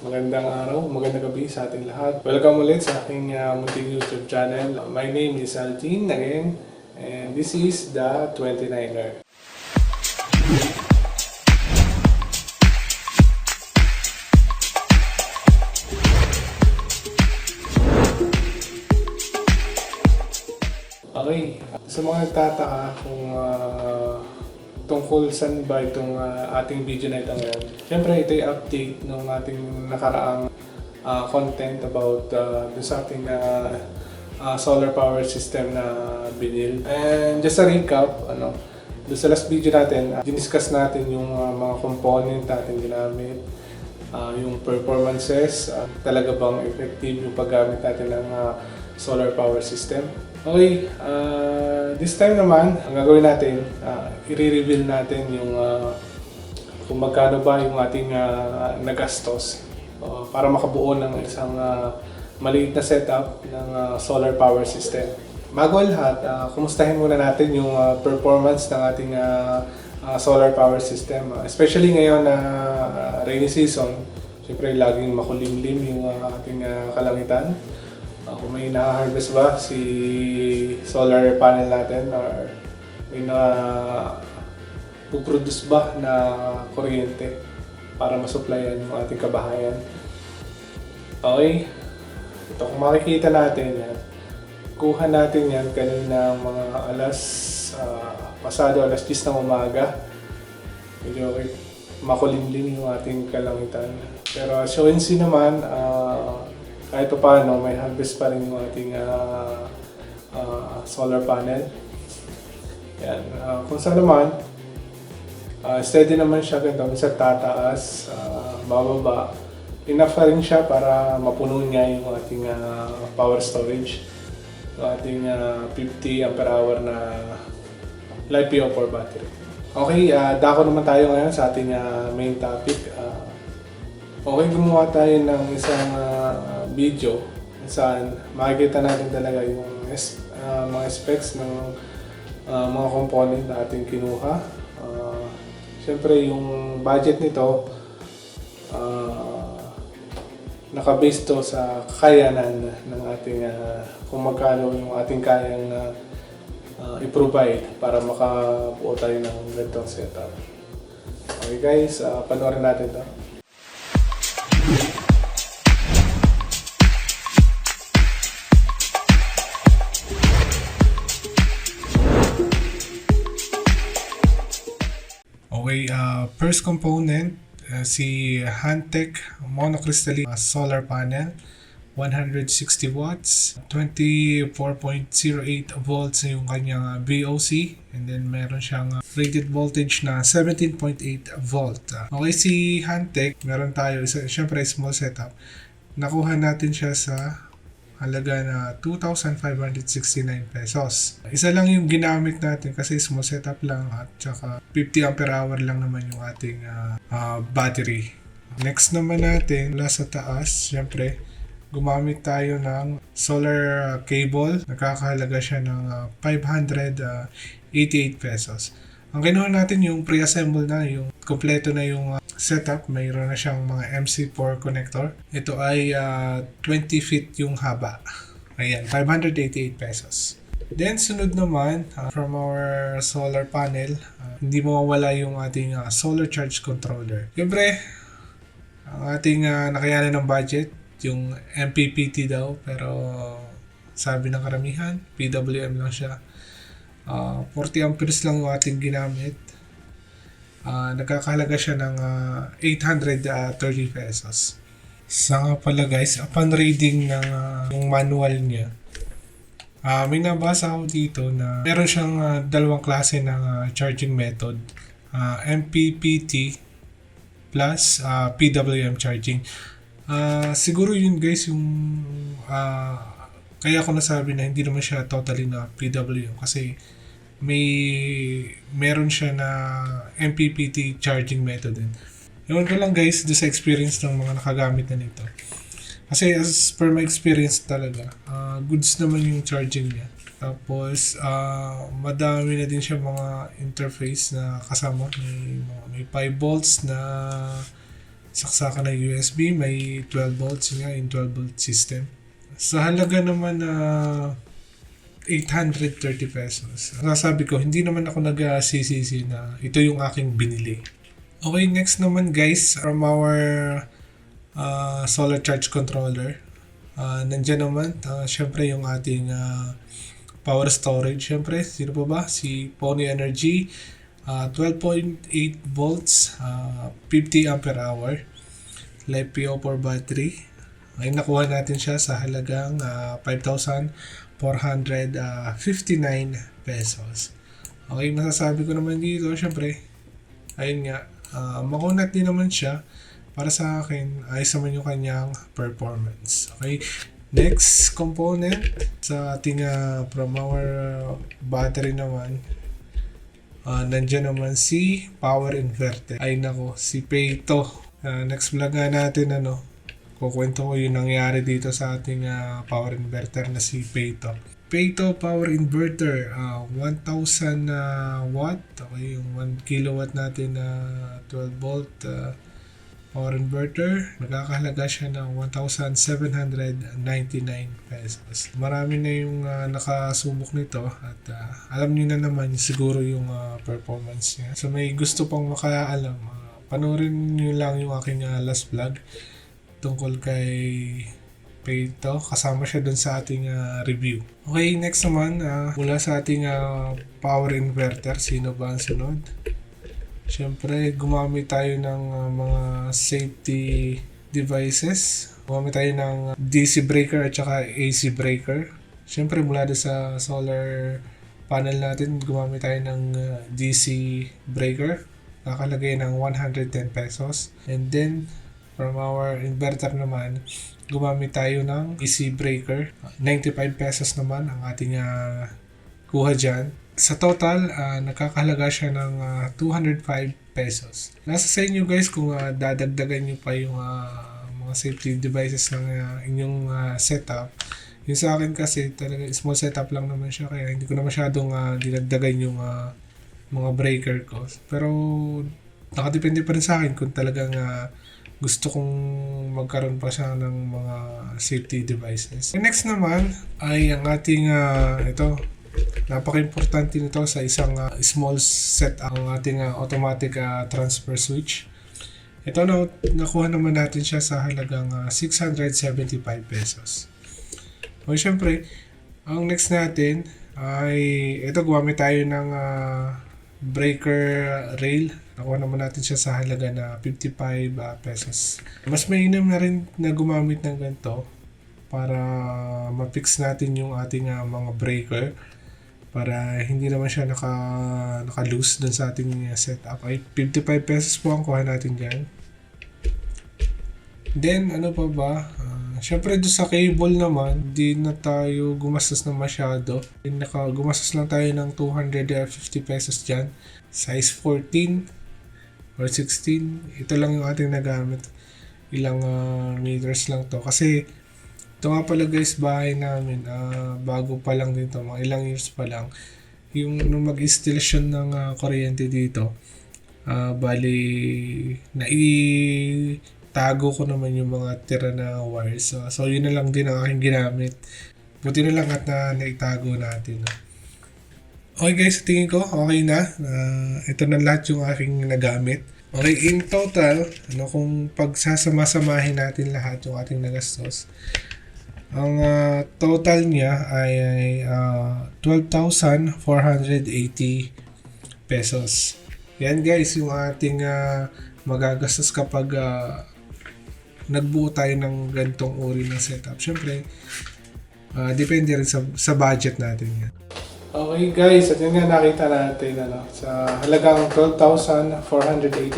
magandang araw, magandang gabi sa ating lahat. Welcome ulit sa aking uh, munting YouTube channel. My name is Altin again, and this is the 29er. Okay, sa mga nagtataka kung ah, tungkol saan ba itong ah, ating video na ito ngayon. Siyempre, ito yung update ng ating nakaraang ah, content about uh, sa ating ah, ah, solar power system na binil. And just a recap, ano, doon sa last video natin, uh, diniscuss natin yung ah, mga component natin ginamit, ah, yung performances, ah, talaga bang effective yung paggamit natin ng ah, solar power system. Okay, ah, this time naman, ang gagawin natin, ah, i-reveal natin yung ah, kung magkano ba yung ating ah, nagastos ah, para makabuo ng isang ah, maliit na setup ng ah, solar power system. Bago lahat, ah, kumustahin muna natin yung ah, performance ng ating ah, ah, solar power system. Ah, especially ngayon na ah, rainy season, siyempre laging makulimlim yung ah, ating ah, kalangitan. Uh, kung may na-harvest ba si solar panel natin or may na puproduce ba na kuryente para masupplyan yung ating kabahayan. Okay. Ito kung makikita natin yan. Kuha natin yan kanina mga alas ah, pasado alas 10 ng umaga. Medyo makulimlim yung ating kalangitan. Pero as you can see naman, ah, kahit pa paano, may harvest pa rin yung ating ah, ah, solar panel. Yan. Ah, kung saan naman, ah, steady naman siya ganito. Minsan tataas, ah, bababa. Enough pa rin siya para mapuno niya yung ating ah, power storage. Yung ating ah, 50 ampere hour na LiPo4 battery. Okay, ah, dako naman tayo ngayon sa ating ah, main topic. Okay, gumawa tayo ng isang ah, video saan makikita natin talaga yung ah, mga specs ng ah, mga component na ating kinuha. Ah, Siyempre, yung budget nito, ah, nakabase to sa kakayanan ng ating, ah, kung magkano yung ating kayang ah, ah, i-provide para makabuo tayo ng ganitong setup. Okay guys, ah, panoorin natin to. Okay, uh, first component, uh, si Hantec monocrystalline uh, solar panel, 160 watts, 24.08 volts yung kanyang uh, VOC, and then meron siyang uh, rated voltage na 17.8 volt. Okay, si Hantec, meron tayo, isa, syempre small setup, nakuha natin siya sa halaga na 2,569 pesos. Isa lang yung ginamit natin kasi small setup lang at saka 50 ampere hour lang naman yung ating ah, ah, battery. Next naman natin, mula sa taas, syempre, gumamit tayo ng solar ah, cable. Nakakahalaga siya ng ah, 588 pesos. Ang kinuha natin yung pre-assemble na, yung kompleto na yung ah, setup. Mayroon na siyang mga MC4 connector. Ito ay ah, 20 feet yung haba. Ayan, 588 pesos. Then, sunod naman, ah, from our solar panel, ah, hindi mawawala yung ating ah, solar charge controller. Siyempre, ang ating ah, nakayanan ng budget, yung MPPT daw, pero sabi ng karamihan, PWM lang siya. Ah, 40 amperes lang yung ating ginamit. Ah, nagkakahalaga siya ng ah, 830 pesos. Sa nga pala guys, upon reading ng ah, yung manual niya, ah may nabasa ako dito na meron siyang ah, dalawang klase ng ah, charging method. Ah, MPPT plus ah, PWM charging. Ah, siguro yun guys yung ah, kaya ako nasabi na hindi naman siya totally na PWM kasi may meron siya na MPPT charging method din. Ewan ko lang guys, do sa experience ng mga nakagamit na nito. Kasi as per my experience talaga, ah, goods naman yung charging niya. Tapos, ah, madami na din siya mga interface na kasama. May, may 5 volts na saksakan ng USB, may 12 volts nga, yung 12 volt system. Sa halaga naman na 830 pesos. Nasabi ko, hindi naman ako nag-CCC na ito yung aking binili. Okay, next naman guys, from our uh, solar charge controller. Uh, nandyan naman, uh, syempre yung ating uh, power storage. Syempre, sino pa ba? Si Pony Energy. Uh, 12.8 volts, uh, 50 ampere hour. LiPo4 battery. Ay nakuha natin siya sa halagang uh, 5,459 pesos. Okay, masasabi ko naman dito, syempre, ayun nga, uh, makunat din naman siya para sa akin, ayos naman yung kanyang performance. Okay, next component sa ating uh, from our uh, battery naman, uh, nandyan naman si power inverter. Ay nako, si Peito. Uh, next vlog nga natin ano, kukwento ko yung nangyari dito sa ating uh, power inverter na si Peito. Peito power inverter, uh, 1000 uh, watt, okay, yung 1 kilowatt natin na uh, 12 volt uh, power inverter, nagkakahalaga siya ng 1,799 pesos. Marami na yung uh, nakasubok nito at uh, alam niyo na naman siguro yung uh, performance niya. So may gusto pang makaalam, uh, panoorin niyo lang yung aking uh, last vlog tungkol kay Peito. Kasama siya dun sa ating uh, review. Okay, next naman, uh, mula sa ating uh, power inverter, sino ba ang sunod? Siyempre, gumamit tayo ng uh, mga safety devices. Gumamit tayo ng DC breaker at saka AC breaker. Siyempre, mula doon sa solar panel natin, gumamit tayo ng uh, DC breaker. Kakalagay ng 110 pesos. And then, from our inverter naman, gumamit tayo ng AC breaker. 95 pesos naman ang ating uh, kuha dyan. Sa total, uh, nakakahalaga siya ng uh, 205 pesos. Nasa sa inyo guys kung uh, dadagdagan nyo pa yung uh, mga safety devices ng uh, inyong uh, setup. Yung sa akin kasi talaga small setup lang naman siya kaya hindi ko na masyadong uh, dinagdagan yung uh, mga breaker ko. Pero nakadepende pa rin sa akin kung talagang uh, gusto kong magkaroon pa siya ng mga safety devices. The next naman ay ang ating uh, ito Napaka-importante nito sa isang uh, small set ang ating uh, automatic uh, transfer switch. Ito na nakuha naman natin siya sa halagang uh, 675 pesos. O syempre, ang next natin ay ito gumamit tayo ng uh, breaker rail. Nakuha naman natin siya sa halaga na 55 uh, pesos. Mas mainam na rin na gumamit ng ganito para ma-fix natin yung ating uh, mga breaker para hindi naman siya naka, naka-loose dun sa ating setup. Ay 55 pesos po ang kuha natin dyan. Then, ano pa ba? Siyempre, doon sa cable naman, di na tayo gumastos na masyado. Naka, gumastos lang tayo ng 250 pesos dyan. Size 14 or 16. Ito lang yung ating nagamit. Ilang uh, meters lang to. Kasi, ito nga pala guys, bahay namin, uh, bago pa lang dito, mga ilang years pa lang. Yung nung mag-installation ng uh, kuryente dito, uh, bali, naitago ko naman yung mga tira na wires. So, so yun na lang din ang aking ginamit. Buti na lang at na naitago natin. Okay guys, tingin ko okay na. Uh, ito na lahat yung aking nagamit. Okay, in total, ano kung pagsasama-samahin natin lahat yung ating nagastos, ang uh, total niya ay, uh, 12,480 pesos. Yan guys, yung ating uh, magagastos kapag uh, nagbuo tayo ng gantong uri ng setup. Siyempre, uh, depende rin sa, sa budget natin yan. Okay guys, at yun nga nakita natin ano, sa halagang 12,480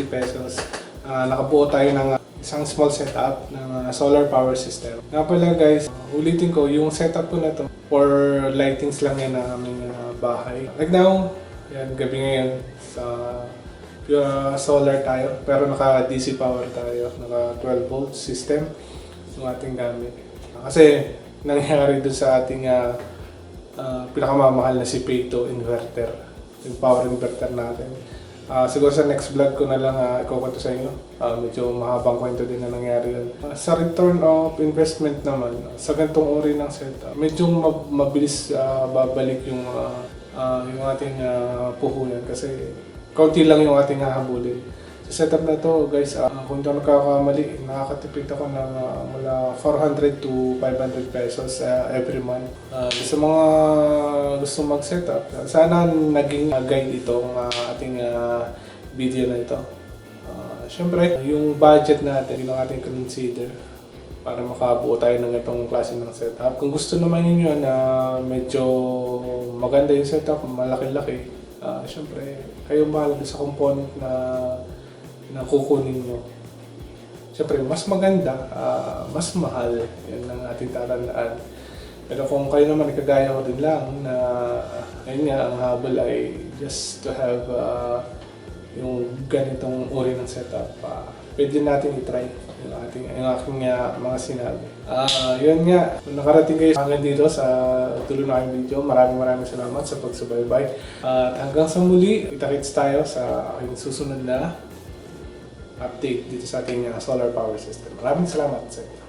pesos. Uh, nakabuo tayo ng isang small setup ng uh, solar power system. Nga pala guys, uh, ulitin ko, yung setup ko na to for lightings lang yan ng aming uh, bahay. Like now, yan, gabi ngayon sa uh, solar tayo, pero naka DC power tayo, naka 12 volt system yung ating gamit. Uh, kasi nangyari dun sa ating uh, uh, pinakamamahal na si Peto inverter, yung power inverter natin. Ah, siguro sa next vlog ko na lang uh, ikukwento sa inyo. Ah, medyo mahabang kwento din na nangyari yun. Ah, sa return of investment naman, sa ganitong uri ng setup, medyo mab- mabilis ah, babalik yung, ah, ah, yung ating ah, puhunan kasi kaunti lang yung ating hahabulin. Sa setup na to, guys, ah, kung hindi ako nagkakamali, nakakatipid ako ng ah, mula 400 to 500 pesos ah, every month. Ah, sa mga gusto mag-setup, sana naging ah, guide itong ah, ating ah, video na ito. Ah, Siyempre, yung budget natin, yun ang ating consider para makabuo tayo ng itong klase ng setup. Kung gusto naman ninyo na medyo maganda yung setup, malaki-laki, ah syempre, kayong bahala sa component na, na kukunin nyo. Siyempre, mas maganda, ah, mas mahal, yan ang ating tatandaan. Pero kung kayo naman kagaya ko din lang na ayun nga, ang habol ay just to have ah, yung ganitong uri ng setup, ah, pwede natin i-try yung ating yung aking ah, mga sinabi. Ah, yun nga, kung nakarating kayo hanggang dito sa tuloy na aking video, maraming maraming salamat sa pagsubaybay. At hanggang sa muli, kita-kits tayo sa aking susunod na update dito sa ating ah, solar power system. Maraming salamat sa inyo.